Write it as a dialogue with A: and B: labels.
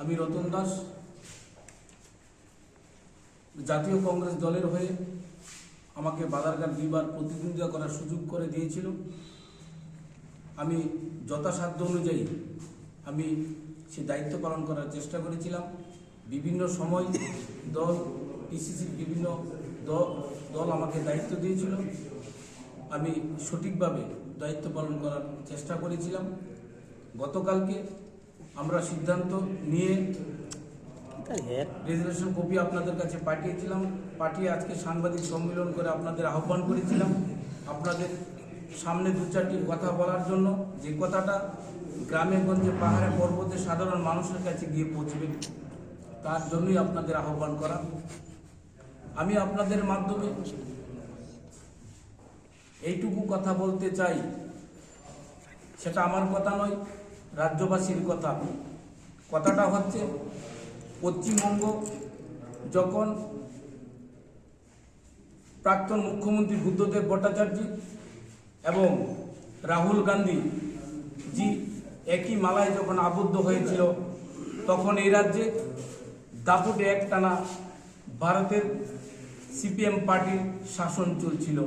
A: আমি রতন দাস, জাতীয় কংগ্রেস দলের হয়ে আমাকে বাধারঘাট দুইবার প্রতিদ্বন্দ্বিতা করার সুযোগ করে দিয়েছিল। আমি যথাসাধ্য অনুযায়ী আমি সে দায়িত্ব পালন করার চেষ্টা করেছিলাম। বিভিন্ন সময় দল পিসিসির বিভিন্ন দল আমাকে দায়িত্ব দিয়েছিল। আমি সঠিকভাবে দায়িত্ব পালন করার চেষ্টা করেছিলাম। গতকালকে আমরা সিদ্ধান্ত নিয়ে রেজুলেশন কপি আপনাদের কাছে পাঠিয়েছিলাম পাঠিয়ে আজকে সাংবাদিক সম্মেলন করে আপনাদের আহ্বান করেছিলাম। আপনাদের সামনে দু চারটি কথা বলার জন্য। যে কথাটা গ্রামে গঞ্জে পাহাড়ে পর্বতে সাধারণ মানুষের কাছে গিয়ে পৌঁছবে তার জন্যই আপনাদের আহ্বান করা। আমি আপনাদের মাধ্যমে এইটুকু কথা বলতে চাই। সেটা আমার কথা নয় রাজ্যবাসীর কথা। কথাটা হচ্ছে, পশ্চিমবঙ্গ যখন প্রাক্তন মুখ্যমন্ত্রী বুদ্ধদেব ভট্টাচার্য এবং রাহুল গান্ধী জি একই মালায় যখন আবদ্ধ হয়েছিল, তখন এই রাজ্যে দাপুটে একটানা ভারতের সিপিএম পার্টির শাসন চলছিল।